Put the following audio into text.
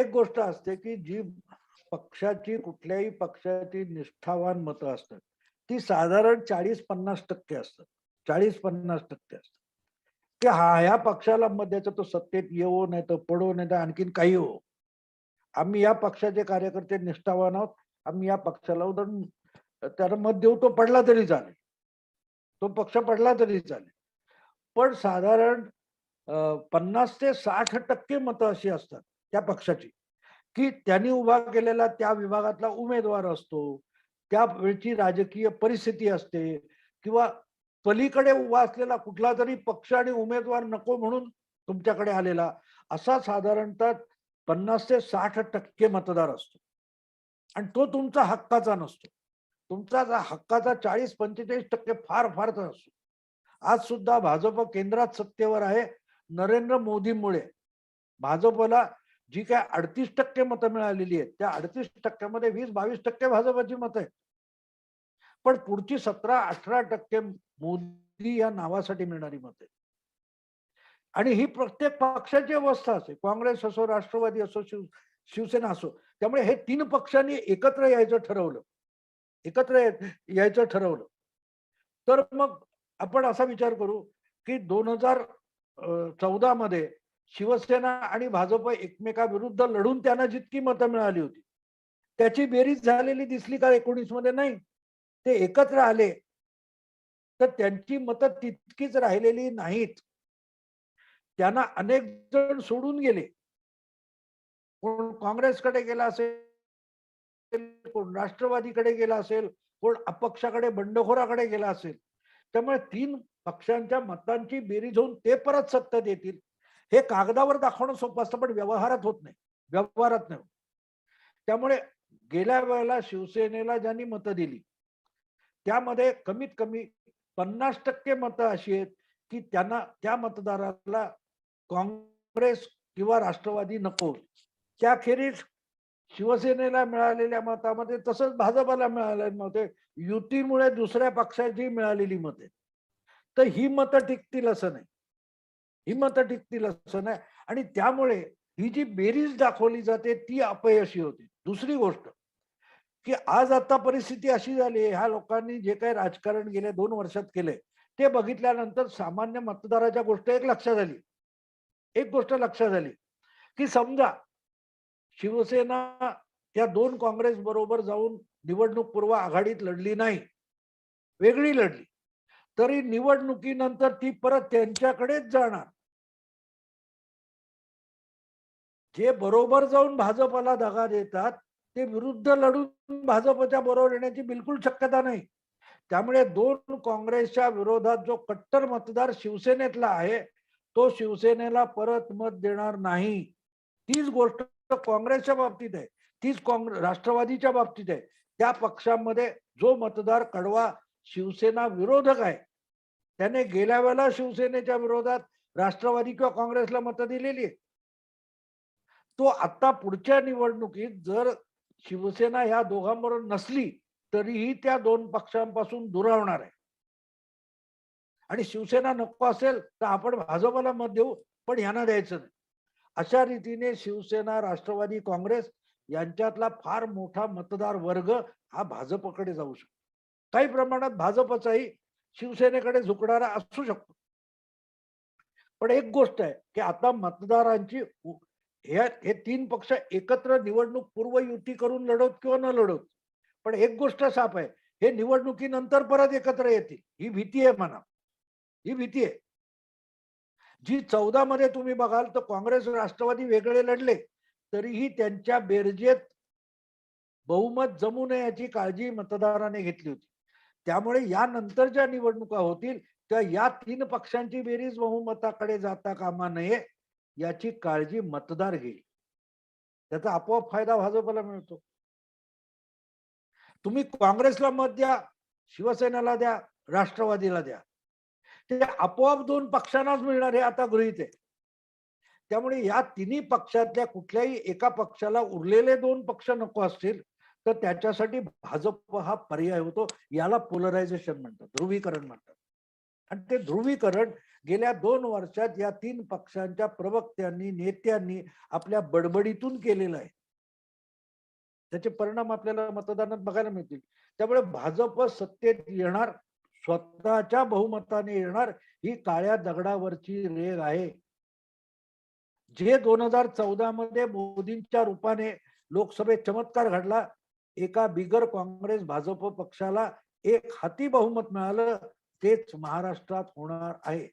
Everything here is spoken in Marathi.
एक गोष्ट असते की जी पक्षाची कुठल्याही पक्षाची निष्ठावान मतं असतात ती साधारण चाळीस पन्नास टक्के असतात चाळीस पन्नास टक्के असतात. की हा ह्या पक्षाला मत तो सत्तेत येवो नाही तर पडो नाही तर आणखीन काही हो. आम्ही या पक्षाचे कार्यकर्ते निष्ठावान आहोत आम्ही या पक्षाला उदाहरण त्याला मत देऊ तो पडला तरी चालेल. तो पक्ष पडला तरी चालेल. पण साधारण पन्नास ते साठ टक्के मतं अशी असतात. त्या पक्षाची. की त्यांनी उभा केलेला त्या विभागातला उमेदवार असतो त्या वेळची राजकीय परिस्थिती असते किंवा पलीकडे उभा असलेला कुठला तरी पक्ष आणि उमेदवार नको म्हणून तुमच्याकडे आलेला असा साधारणतः पन्नास ते साठ टक्के मतदार असतो. आणि तो तुमचा हक्काचा नसतो. तुमचा हक्काचा चाळीस पंचेचाळीस टक्के फार फार असतो. आज सुद्धा भाजप केंद्रात सत्तेवर आहे नरेंद्र मोदीमुळे. भाजपला जी काय अडतीस टक्के मतं मिळालेली आहेत त्या अडतीस टक्क्यामध्ये वीस बावीस टक्के भाजपाची मतं आहेत. पण पुढची सतरा अठरा टक्के मोदी या नावासाठी मिळणारी मतं आहेत. आणि ही प्रत्येक पक्षाची अवस्था असते. काँग्रेस असो राष्ट्रवादी असो शिव शिवसेना असो त्यामुळे हे तीन पक्षांनी एकत्र यायचं ठरवलं. एकत्र यायचं ठरवलं. तर मग आपण असा विचार करू की दोन हजार चौदा मध्ये शिवसेना आणि भाजप एकमेकाविरुद्ध लढून त्यांना जितकी मतं मिळाली होती. त्याची बेरीज झालेली दिसली का एकोणीसमध्ये? नाही. ते एकत्र आले. तर त्यांची मतं तितकीच राहिलेली नाहीत. त्यांना अनेक जण सोडून गेले. कोण काँग्रेसकडे गेला असेल कोण राष्ट्रवादीकडे गेला असेल कोण अपक्षाकडे बंडखोराकडे गेला असेल. त्यामुळे तीन पक्षांच्या मतांची बेरीज होऊन ते परत सत्तेत येतील हे कागदावर दाखवणं सोपं असतं पण व्यवहारात होत नाही. व्यवहारात नाही त्यामुळे गेल्या वेळेला शिवसेनेला ज्यांनी मतं दिली त्यामध्ये कमीत कमी पन्नास टक्के मतं अशी आहेत की त्यांना त्या मतदाराला काँग्रेस किंवा राष्ट्रवादी नको. त्याखेरीज शिवसेनेला मिळालेल्या मतामध्ये तसंच भाजपाला मिळालेल्या मते युतीमुळे दुसऱ्या पक्षाची मिळालेली मते. तर ही मतं टिकतील असं नाही. ही मतं टिकतील असं नाही आणि त्यामुळे ही जी बेरीज दाखवली जाते ती अपयशी होती. दुसरी गोष्ट की आज आता परिस्थिती अशी झाली ह्या लोकांनी जे काही राजकारण गेल्या दोन वर्षात केले ते बघितल्यानंतर सामान्य मतदाराच्या गोष्ट एक लक्षात आली. एक गोष्ट लक्षात आली की समजा शिवसेना त्या दोन काँग्रेस बरोबर जाऊन निवडणूक पूर्व आघाडीत लढली नाही वेगळी लढली तरी निवडणुकीनंतर ती परत त्यांच्याकडेच जाणार. जे बरोबर जाऊन भाजपला दगा देतात ते विरुद्ध लढून भाजपच्या बरोबर येण्याची बिलकुल शक्यता नाही. त्यामुळे दोन काँग्रेसच्या विरोधात जो कट्टर मतदार शिवसेनेतला आहे तो शिवसेनेला परत मत देणार नाही. तीच गोष्ट काँग्रेसच्या बाबतीत आहे. तीच काँग्रेस राष्ट्रवादीच्या बाबतीत आहे. त्या पक्षामध्ये जो मतदार कडवा शिवसेना विरोधक आहे त्याने गेल्या वेळेला शिवसेनेच्या विरोधात राष्ट्रवादी किंवा काँग्रेसला मतं दिलेली आहे तो आता पुढच्या निवडणुकीत जर शिवसेना ह्या दोघांबरोबर नसली तरीही त्या दोन पक्षांपासून दुरावणार आहे. आणि शिवसेना नको असेल तर आपण भाजपला मत देऊ पण यांना द्यायचं नाही. अशा रीतीने शिवसेना राष्ट्रवादी काँग्रेस यांच्यातला फार मोठा मतदार वर्ग हा भाजपकडे जाऊ शकतो. काही प्रमाणात भाजपचाही शिवसेनेकडे झुकणारा असू शकतो. पण एक गोष्ट आहे की आता मतदारांची हे हे तीन पक्ष एकत्र निवडणूक पूर्व युती करून लढवत किंवा न लढवत पण एक गोष्ट साफ आहे हे निवडणुकीनंतर परत एकत्र येतील. ही भीती आहे म्हणा ही भीती आहे. जी चौदा मध्ये तुम्ही बघाल तर काँग्रेस राष्ट्रवादी वेगळे लढले तरीही त्यांच्या बेरजेत बहुमत जमू नये याची काळजी मतदाराने घेतली होती. त्यामुळे यानंतर ज्या निवडणुका होतील त्या या तीन पक्षांची बेरीज बहुमताकडे जाता कामा नये. याची काळजी मतदार घेईल. त्याचा आपोआप फायदा भाजपला मिळतो. तुम्ही काँग्रेसला मत द्या शिवसेनेला द्या राष्ट्रवादीला द्या. ते आपोआप दोन पक्षांनाच मिळणार हे आता गृहित आहे. त्यामुळे या तिन्ही पक्षातल्या कुठल्याही एका पक्षाला उरलेले दोन पक्ष नको असतील तर त्याच्यासाठी भाजप हा पर्याय होतो. याला पोलरायझेशन म्हणतात ध्रुवीकरण म्हणतात. आणि ते ध्रुवीकरण गेल्या दोन वर्षात या तीन पक्षांच्या प्रवक्त्यांनी नेत्यांनी आपल्या बडबडीतून केलेलं आहे. त्याचे परिणाम आपल्याला मतदानात बघायला मिळतील. त्यामुळे भाजप सत्तेत येणार स्वतःच्या बहुमताने येणार ही काळ्या दगडावरची रेग आहे. जे दोन हजार चौदा मध्ये मोदींच्या रूपाने लोकसभेत चमत्कार घडला एका बिगर काँग्रेस भाजप पक्षाला एक हाती बहुमत मिळालं तेच महाराष्ट्रात होणार आहे.